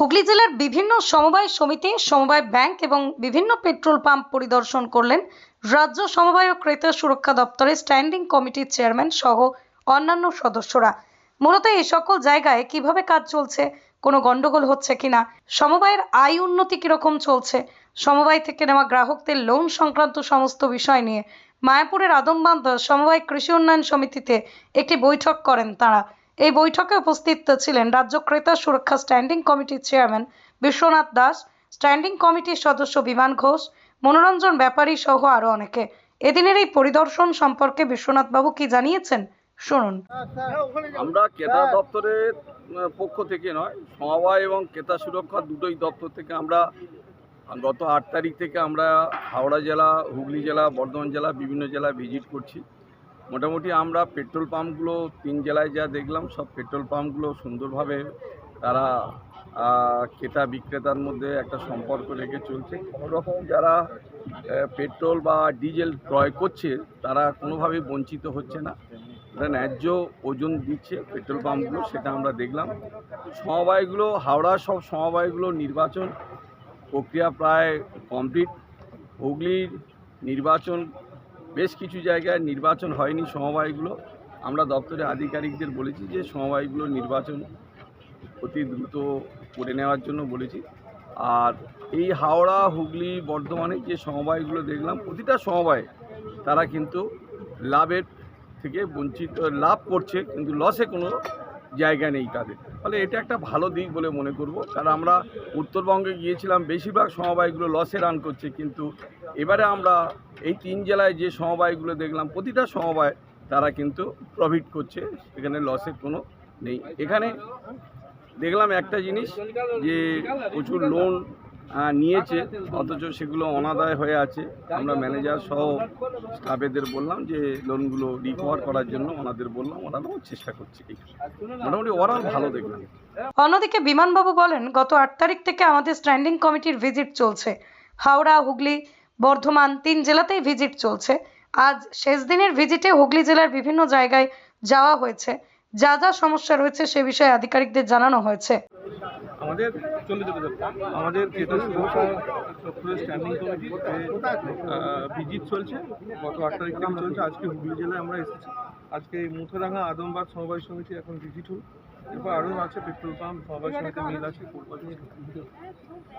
হুগলি জেলার বিভিন্ন সমবায় সমিতি, সমবায় ব্যাংক এবং বিভিন্ন পেট্রোল পাম্প পরিদর্শন করলেন রাজ্য সমবায় ও ক্রেতা সুরক্ষা দপ্তরের স্ট্যান্ডিং কমিটির চেয়ারম্যান সহ অন্যান্য সদস্যরা। মূলত এই সকল জায়গায় কীভাবে কাজ চলছে, কোনো গন্ডগোল হচ্ছে কিনা, সমবায়ের আয় উন্নতি কীরকম চলছে, সমবায় থেকে নেওয়া গ্রাহকদের লোন সংক্রান্ত সমস্ত বিষয় নিয়ে মায়াপুরের আদমবান্ধ সমবায় কৃষি উন্নয়ন সমিতিতে একটি বৈঠক করেন তারা। এই বৈঠকে উপস্থিত ছিলেন রাজ্য ক্রেতা সুরক্ষা স্ট্যান্ডিং কমিটির চেয়ারম্যান বিশ্বনাথ দাস, স্ট্যান্ডিং কমিটির সদস্য বিমান ঘোষ, মনোরঞ্জন ব্যাপারী সহ আরও অনেকে। এদিনের এই পরিদর্শন সম্পর্কে বিশ্বনাথবাবু কি জানিয়েছেন, শুনুন। আমরা ক্রেতা দপ্তরের পক্ষ থেকে নয়, সমবায় এবং ক্রেতা সুরক্ষা দুটোই দপ্তর থেকে আমরা, গত আট তারিখ থেকে আমরা হাওড়া জেলা, হুগলি জেলা, বর্ধমান জেলা, বিভিন্ন জেলা ভিজিট করছি। মোটামুটি আমরা পেট্রোল পাম্পগুলো তিন জেলায় যা দেখলাম, সব পেট্রোল পাম্পগুলো সুন্দরভাবে তারা ক্রেতা বিক্রেতার মধ্যে একটা সম্পর্ক রেখে চলছে। কোনোরকম যারা পেট্রোল বা ডিজেল ক্রয় করছে, তারা কোনোভাবেই বঞ্চিত হচ্ছে না। এটা ন্যায্য ওজন দিচ্ছে পেট্রোল পাম্পগুলো, সেটা আমরা দেখলাম। সমবায়গুলো, হাওড়া সব সমবায়গুলো নির্বাচন প্রক্রিয়া প্রায় কমপ্লিট। হুগলির নির্বাচন বেশ কিছু জায়গায় নির্বাচন হয়নি সমবায়গুলো। আমরা দপ্তরে আধিকারিকদের বলেছি যে সমবায়গুলো নির্বাচন অতি দ্রুত করে নেওয়ার জন্য বলেছি। আর এই হাওড়া, হুগলি, বর্ধমানে যে সমবায়গুলো দেখলাম, প্রতিটা সমবায় তারা কিন্তু লাভের থেকে বঞ্চিত, লাভ করছে, কিন্তু লসে কোনো জায়গা নেই তাদের। ফলে এটা একটা ভালো দিক বলে মনে করব। কারণ আমরা উত্তরবঙ্গে গিয়েছিলাম, বেশিরভাগ সমবায়গুলো লসে রান করছে, কিন্তু এবারে আমরা এই তিন জেলায় যে সমবায়গুলো দেখলাম, প্রতিটা সমবায় তারা কিন্তু প্রফিট করছে, এখানে লসের কোনো নেই। এখানে দেখলাম একটা জিনিস যে প্রচুর লোন নিয়েছে, অথচ সেগুলো অনাদায় হয়ে আছে। আমরা ম্যানেজার সহ স্টাফেদের বললাম যে লোনগুলো রিকভার করার জন্য ওনাদের বললাম, ওনারাও চেষ্টা করছে। মোটামুটি ওরাও ভালো দেখলাম অন্যদিকে বিমানবাবু বলেন, গত আট তারিখ থেকে আমাদের স্ট্যান্ডিং কমিটির ভিজিট চলছে। হাওড়া, হুগলি বর্ধমান তিন জেলাতেই ভিজিট চলছে। আজ শেষ দিনের ভিজিটে হুগলি জেলার বিভিন্ন জায়গায় যাওয়া হয়েছে। যা যা সমস্যা রয়েছে সে বিষয়ে আধিকারিকদের জানানো হয়েছে। আমাদের আমাদের স্ট্যান্ডিং কমিটিতে ভিজিট চলছে। গত আট তারিখ থেকে চলছে। আজকে হুগলি জেলায় আমরা এসেছি। আজকে এই মুথোরাঙ্গা আদমবাগ সমবায় সমিতি এখন ভিজিট হল। এরপর আরও আছে পেট্রোল পাম্প সমবায় সমিতি মিল আছে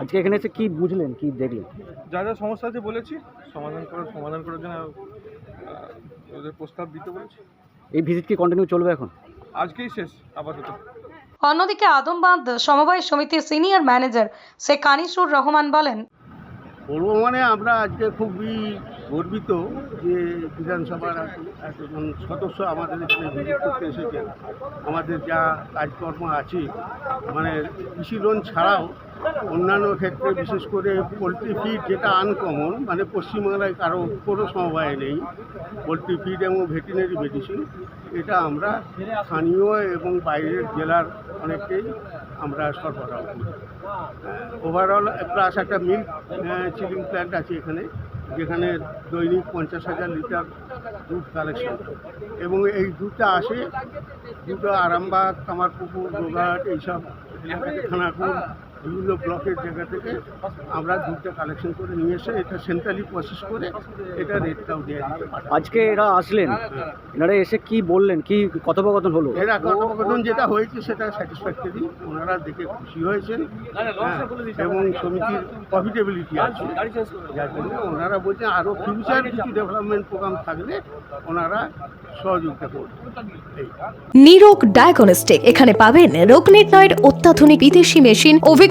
আজকে এখানে এসে কি বুঝলেন কি দেখলেন? যা যা সমস্যা আছে বলেছি সমাধান করার সমাধান করার জন্য ওদের প্রস্তাব দিতে বলেছি। এই ভিজিট কি কন্টিনিউ চলবে এখন? আজকেই শেষ আপাতত। অন্যদিকে আদমবাঁধ সমবায় সমিতির সিনিয়র ম্যানেজার শেখ কানিসুর রহমান বলেন বলব মানে আমরা আজকে খুবই গর্বিত যে বিধানসভার এতজন সদস্য আমাদের এখানে ভিজিট করতে এসেছেন। আমাদের যা কাজকর্ম আছে মানে কৃষি লোন ছাড়াও অন্যান্য ক্ষেত্রে বিশেষ করে পোলট্রি ফিড যেটা আনকমন মানে পশ্চিমবাংলায় কারও কোনো সমবায় নেই, পোলট্রি ফিড এবং ভেটেরিনারি মেডিসিন এটা আমরা স্থানীয় এবং বাইরের জেলার অনেককেই আমরা সরবরাহ করি। ওভারঅল প্লাস একটা মিল্ক চিলিং প্ল্যান্ট আছে এখানে। যেখানে দৈনিক পঞ্চাশ হাজার লিটার দুধ কালেকশন এবং এই দুধটা আসে, দুটো আরামবাগ, কামারপুকুর, গোঘাট, এইসব এলাকাতে থেকে খানাকুল বিভিন্ন ব্লকের জায়গা থেকে আমরা দুধটা কালেকশন করে নিয়ে এসে এটা সেন্ট্রালি প্রসেস করে এটা রেটটাও দেওয়া আজকে এরা আসলেন? এনারা এসে কি বললেন? কি কথোপকথন হলো? এরা কথোপকথন যেটা হয়েছে সেটা স্যাটিসফ্যাক্টরি ওনারা দেখে খুশি হয়েছেন। হ্যাঁ, এবং সমিতির প্রফিটেবিলিটি আছে। যার জন্য ওনারা বলছেন আরও ফিউচার কিছু ডেভেলপমেন্ট প্রোগ্রাম থাকলে ওনারা সহযোগিতা করবেন নিরোগ ডায়াগনস্টিক এখানে পাবেন রোগ নির্ণয়ের অত্যাধুনিক বিদেশি মেশিন